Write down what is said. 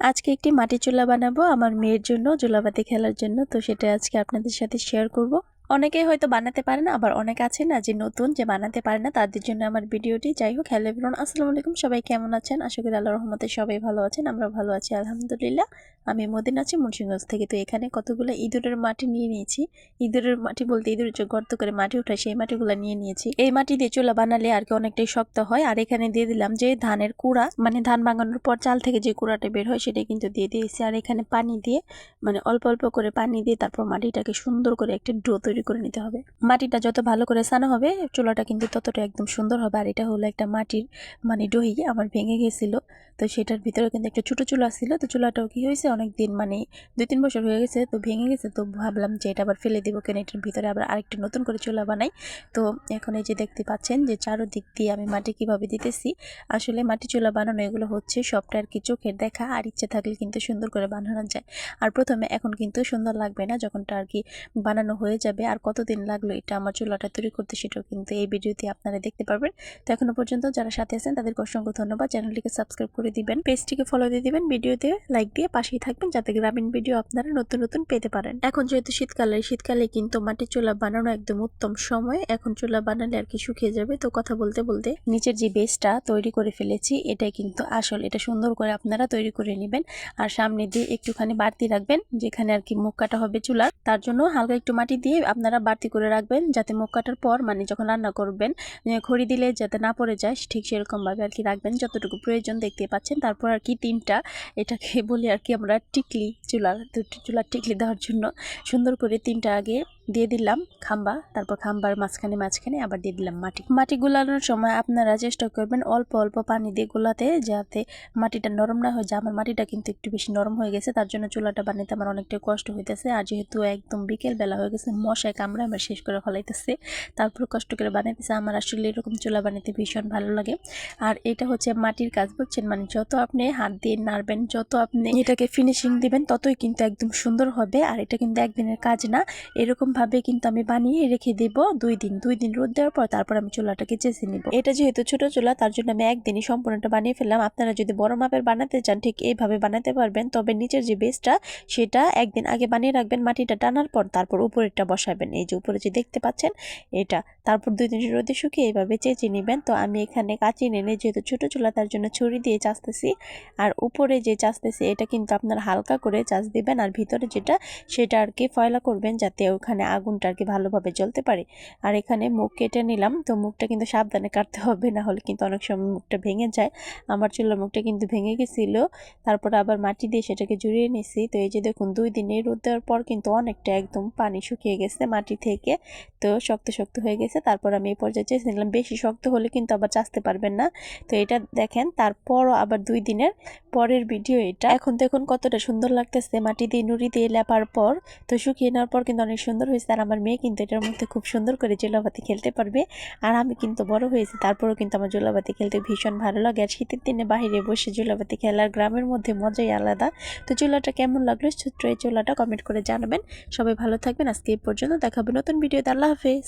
আজকে একটি মাটির চুলা বানাবো, আমার মেয়ের জন্য চুলাবাতি খেলার জন্য। তো সেটা আজকে আপনাদের সাথে শেয়ার করব। অনেকে হয়তো বানাতে পারে না, আবার অনেক আছে না যে নতুন যে বানাতে পারে না, তাদের জন্য আমার ভিডিওটি। যাই হোক, হ্যালো এভরিওয়ান আসসালামু আলাইকুম। সবাই কেমন আছেন? আশা করি আল্লাহ রহমতে সবাই ভালো আছেন আমরা ভালো আছি, আলহামদুলিল্লাহ। আমি মদিন আছি, মুন্সিগঞ্জ থেকে। তো এখানে কতগুলো ইঁদুরের মাটি নিয়ে নিয়েছি। ইঁদুরের মাটি বলতে ইঁদুরের যে গর্ত করে মাটি উঠায় সেই মাটিগুলো নিয়ে নিয়েছি। এই মাটি দিয়ে চুলা বানালে আর কি অনেকটাই শক্ত হয়। আর এখানে দিয়ে দিলাম যে ধানের কুড়া মানে ধান ভাঙানোর পর চাল থেকে যে কুড়াটা বের হয় সেটা কিন্তু দিয়ে দিয়েছি। আর এখানে পানি দিয়ে মানে অল্প অল্প করে পানি দিয়ে তারপর মাটিটাকে সুন্দর করে একটা ডো তৈরি করে নিতে হবে। মাটিটা যত ভালো করে সানো হবে, চুলাটা কিন্তু ততটা একদম সুন্দর হবে। আর এটা হলো একটা মাটির মানে ডহি আমার ভেঙে গেছিল। তো সেটার ভিতরে কিন্তু একটা ছোটো চুলা ছিল। তো চুলাটাও কি হয়েছে? অনেক দিন মানে দুই তিন বছর হয়ে গেছে তো ভেঙে গেছে। তো ভাবলাম যে এটা আবার ফেলে দিব কেন? এটার ভিতরে আবার আরেকটা নতুন করে চুলা বানাই। তো এখন এই যে দেখতে পাচ্ছেন যে চারোদিক দিয়ে আমি মাটি কীভাবে দিতেছি? আসলে মাটি চুলা বানানো, এগুলো হচ্ছে সবটা আর কি চোখের দেখা। আর ইচ্ছে থাকলে কিন্তু সুন্দর করে বানানো যায়। আর প্রথমে এখন কিন্তু সুন্দর লাগবে না যখনটা আর কি বানানো হয়ে যাবে। আর কতদিন লাগল এটা আমার চুলাটা তৈরি করতে সেটাও কিন্তু এই ভিডিওতে আপনারা দেখতে পারবেন। তো এখনও পর্যন্ত যারা সাথে আছেন তাদেরকে অসংখ্য ধন্যবাদ। চ্যানেলটিকে সাবস্ক্রাইব করে দিবেন, পেজটিকে ফলো দিয়ে দিবেন, ভিডিওতে লাইক দিয়ে পাশেই থাকবেন যাতে গ্রামীণ ভিডিও আপনারা নতুন নতুন পেতে পারেন। এখন যেহেতু শীতকালে শীতকালে কিন্তু মাটির চুলা বানানো একদম উত্তম সময়। এখন চুলা বানালে আর কি শুকিয়ে যাবে। তো কথা বলতে বলতে নিচের যে বেসটা তৈরি করে ফেলেছি, এটাই কিন্তু আসল। এটা সুন্দর করে আপনারা তৈরি করে নেবেন আর সামনে দিয়ে একটুখানি বাড়তি রাখবেন, যেখানে আর কি মুখ কাটা হবে চুলার। তার জন্য হালকা একটু মাটি দিয়ে আপনারা বাড়তি করে রাখবেন যাতে মুখ কাটার পর মানে যখন রান্না করবেন খড়ি দিলে যাতে না পড়ে যায় ঠিক সেরকমভাবে আর কি রাখবেন। যতটুকু প্রয়োজন দেখতে পাচ্ছেন। তারপর আর কি তিনটা এটাকে বলি আর কি আমরা টিকলি চুলার চুলার টিকলি দেওয়ার জন্য সুন্দর করে তিনটা আগে দিয়ে দিলাম খাম্বা, তারপর খাম্বার মাঝখানে মাঝখানে আবার দিয়ে দিলাম মাটি। মাটি গুলানোর সময় আপনারা চেষ্টা করবেন অল্প অল্প পানি দিয়ে গোলাতে যাতে মাটিটা নরম না হয়ে যায়। আমার মাটিটা কিন্তু একটু বেশি নরম হয়ে গেছে, তার জন্য চুলাটা বানাইতে আমার অনেকটা কষ্ট হইতেছে। আর যেহেতু একদম বিকেল বেলা হয়ে গেছে, মশায় কামড়ে আমার শেষ করে ফলাইতেছে, তারপর কষ্ট করে বানাইতেছে। আমার আসলে এরকম চুলা বানাইতে ভীষণ ভালো লাগে। আর এটা হচ্ছে মাটির কাজ, বুঝছেন? মানে যত আপনি হাত দিয়ে নাড়বেন, যত আপনি এটাকে ফিনিশিং দিবেন, ততই কিন্তু একদম সুন্দর হবে। আর এটা কিন্তু একদিনের কাজ না, এরকম ভাবে কিন্তু আমি বানিয়ে রেখে দেব দুই দিন। দুই দিন রোদ দেওয়ার পর তারপর আমি চুলাটাকে চেঁচে নিব। এটা যেহেতু ছোট চুলা, তার জন্য আমি একদিনই সম্পূর্ণটা বানিয়ে ফেললাম। আপনারা যদি বড় মাপের বানাতে চান, ঠিক এইভাবে বানাতে পারবেন। তবে নিচের যে বেসটা সেটা একদিন আগে বানিয়ে রাখবেন। মাটিটা টানার পর তারপর উপরেরটা বসাবেন। এই যে উপরে যে দেখতে পাচ্ছেন, এটা। তারপর দুই দিন রোদে শুকিয়ে এইভাবে চেঁচে নেবেন। তো আমি এখানে কাঁচি নেনে যেহেতু ছোট চুলা, তার জন্য ছুরি দিয়ে চাচতেছি। আর উপরে যে চাচতেছি, এটা কিন্তু আপনার হালকা করে চাচ দিবেন। আর ভিতরে যেটা, সেটা আর কি ফয়লা করবেন, যাতে ওখানে আগুনটা আর কি ভালোভাবে জ্বলতে পারে। আর এখানে মুখ কেটে নিলাম, তো মুখটা কিন্তু সাবধানে কাটতে হবে না হলে কিন্তু অনেক সময় মুখটা ভেঙে যায়। আমার চুলার মুখটা কিন্তু ভেঙে গেছিল, তারপর আবার মাটি দিয়ে সেটাকে জুড়িয়ে নিছি। তো এই যে দেখুন, দুই দিনে রোদ দেওয়ার পর কিন্তু অনেকটা একদম পানি শুকিয়ে গেছে মাটি থেকে, তো শক্ত শক্ত হয়ে গেছে। তারপর আমি এই পর্যায়ে চেয়েছি নিলাম, বেশি শক্ত হলে কিন্তু আবার চাচতে পারবেন না। তো এটা দেখেন, তারপরও আবার দুই দিনের পরের ভিডিও এটা। এখন দেখুন কতটা সুন্দর লাগতেছে মাটি দিয়ে নুড়ি দিয়ে লেপার পর, তো শুকিয়ে নেওয়ার পর কিন্তু অনেক সুন্দর হয়েছে আর আমার মেয়ে কিন্তু এটার মধ্যে খুব সুন্দর করে জোলাবাতি খেলতে পারবে। আর আমি কিন্তু বড় হয়েছি, তারপরও কিন্তু আমার জোলাবাতি খেলতে ভীষণ ভালো লাগে। আর শীতের দিনে বাইরে বসে জোলাবাতি খেলার গ্রামের মধ্যে মজাই আলাদা। তো চোলাটা কেমন লাগল ছোট্ট এই চোলাটা কমেন্ট করে জানাবেন। সবাই ভালো থাকবেন, আজকে এই পর্যন্ত দেখাবে নতুন ভিডিওতে। আল্লাহ হাফেজ।